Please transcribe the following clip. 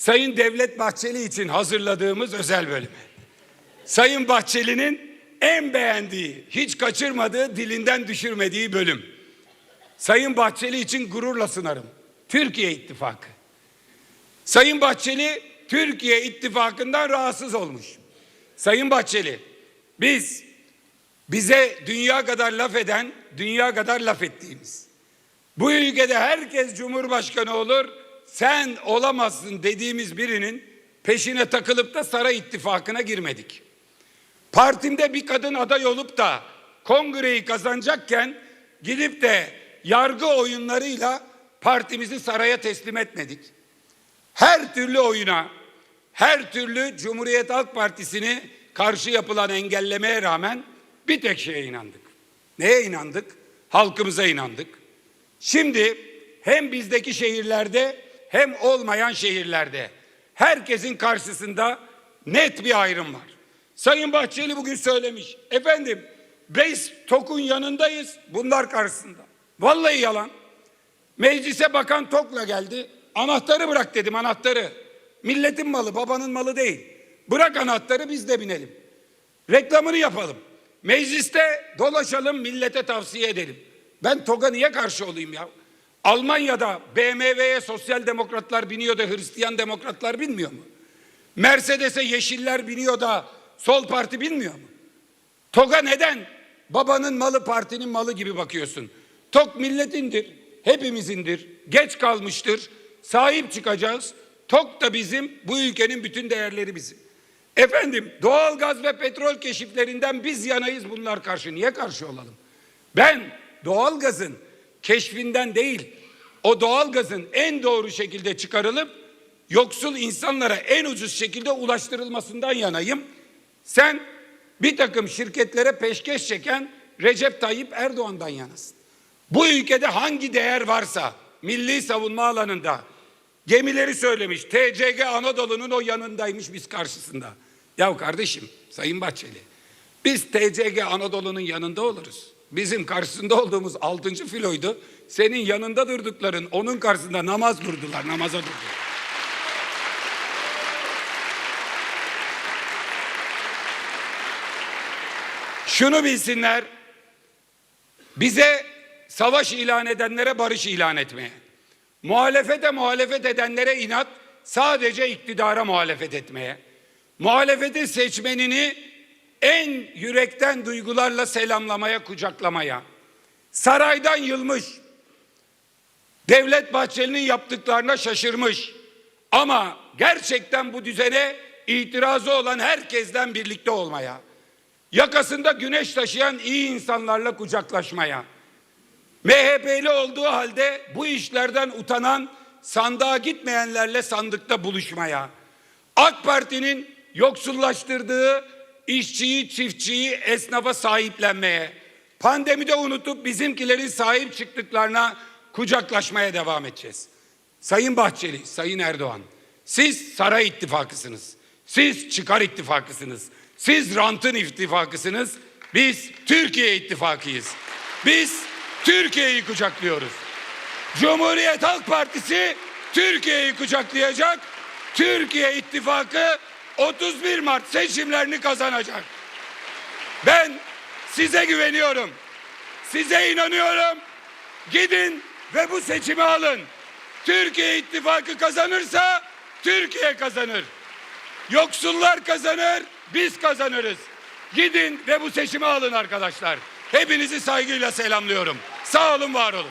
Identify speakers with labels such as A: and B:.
A: Sayın Devlet Bahçeli için hazırladığımız özel bölümü. Sayın Bahçeli'nin en beğendiği, hiç kaçırmadığı, dilinden düşürmediği bölüm. Sayın Bahçeli için gururla sunarım. Türkiye İttifakı. Sayın Bahçeli Türkiye İttifakı'ndan rahatsız olmuş. Sayın Bahçeli, biz bize dünya kadar laf eden, dünya kadar laf ettiğimiz. Bu ülkede herkes cumhurbaşkanı olur, sen olamazsın dediğimiz birinin peşine takılıp da saray ittifakına girmedik. Partimde bir kadın aday olup da kongreyi kazanacakken gidip de yargı oyunlarıyla partimizi saraya teslim etmedik. Her türlü oyuna, her türlü Cumhuriyet Halk Partisi'ni karşı yapılan engellemeye rağmen bir tek şeye inandık. Neye inandık? Halkımıza inandık. Şimdi hem bizdeki şehirlerde hem olmayan şehirlerde herkesin karşısında net bir ayrım var. Sayın Bahçeli bugün söylemiş. Efendim biz TOK'un yanındayız bunlar karşısında. Vallahi yalan. Meclise bakan TOK'la geldi. Anahtarı bırak dedim anahtarı. Milletin malı babanın malı değil. Bırak anahtarı biz de binelim. Reklamını yapalım. Mecliste dolaşalım millete tavsiye edelim. Ben TOG'a niye karşı olayım ya? Almanya'da BMW'ye sosyal demokratlar biniyor da Hristiyan demokratlar binmiyor mu? Mercedes'e yeşiller biniyor da sol parti binmiyor mu? TOG'a neden babanın malı partinin malı gibi bakıyorsun? TOG milletindir, hepimizindir, geç kalmıştır, sahip çıkacağız. TOG da bizim, bu ülkenin bütün değerleri bizim. Efendim doğal gaz ve petrol keşiflerinden biz yanayız bunlar karşı. Niye karşı olalım? Ben doğal gazın keşfinden değil, o doğal gazın en doğru şekilde çıkarılıp yoksul insanlara en ucuz şekilde ulaştırılmasından yanayım. Sen bir takım şirketlere peşkeş çeken Recep Tayyip Erdoğan'dan yanasın. Bu ülkede hangi değer varsa milli savunma alanında gemileri söylemiş. TCG Anadolu'nun o yanındaymış biz karşısında. Ya kardeşim Sayın Bahçeli biz TCG Anadolu'nun yanında oluruz. Bizim karşısında olduğumuz altıncı filoydu. Senin yanında durdukların onun karşısında namaz durdular, namaza durdular. Şunu bilsinler, bize savaş ilan edenlere barış ilan etmeye, muhalefete muhalefet edenlere inat, sadece iktidara muhalefet etmeye, muhalefetin seçmenini en yürekten duygularla selamlamaya, kucaklamaya, saraydan yılmış, Devlet Bahçeli'nin yaptıklarına şaşırmış. Ama gerçekten bu düzene itirazı olan herkesten birlikte olmaya, yakasında güneş taşıyan iyi insanlarla kucaklaşmaya, MHP'li olduğu halde bu işlerden utanan sandığa gitmeyenlerle sandıkta buluşmaya, AK Parti'nin yoksullaştırdığı işçiyi, çiftçiyi, esnafa sahiplenmeye, pandemide unutup bizimkilerin sahip çıktıklarına kucaklaşmaya devam edeceğiz. Sayın Bahçeli, Sayın Erdoğan, siz saray ittifakısınız. Siz çıkar ittifakısınız. Siz rantın ittifakısınız. Biz Türkiye ittifakıyız. Biz Türkiye'yi kucaklıyoruz. Cumhuriyet Halk Partisi Türkiye'yi kucaklayacak. Türkiye ittifakı 31 Mart seçimlerini kazanacak. Ben size güveniyorum. Size inanıyorum. Gidin ve bu seçimi alın. Türkiye ittifakı kazanırsa Türkiye kazanır. Yoksullar kazanır, biz kazanırız. Gidin ve bu seçimi alın arkadaşlar. Hepinizi saygıyla selamlıyorum. Sağ olun, var olun.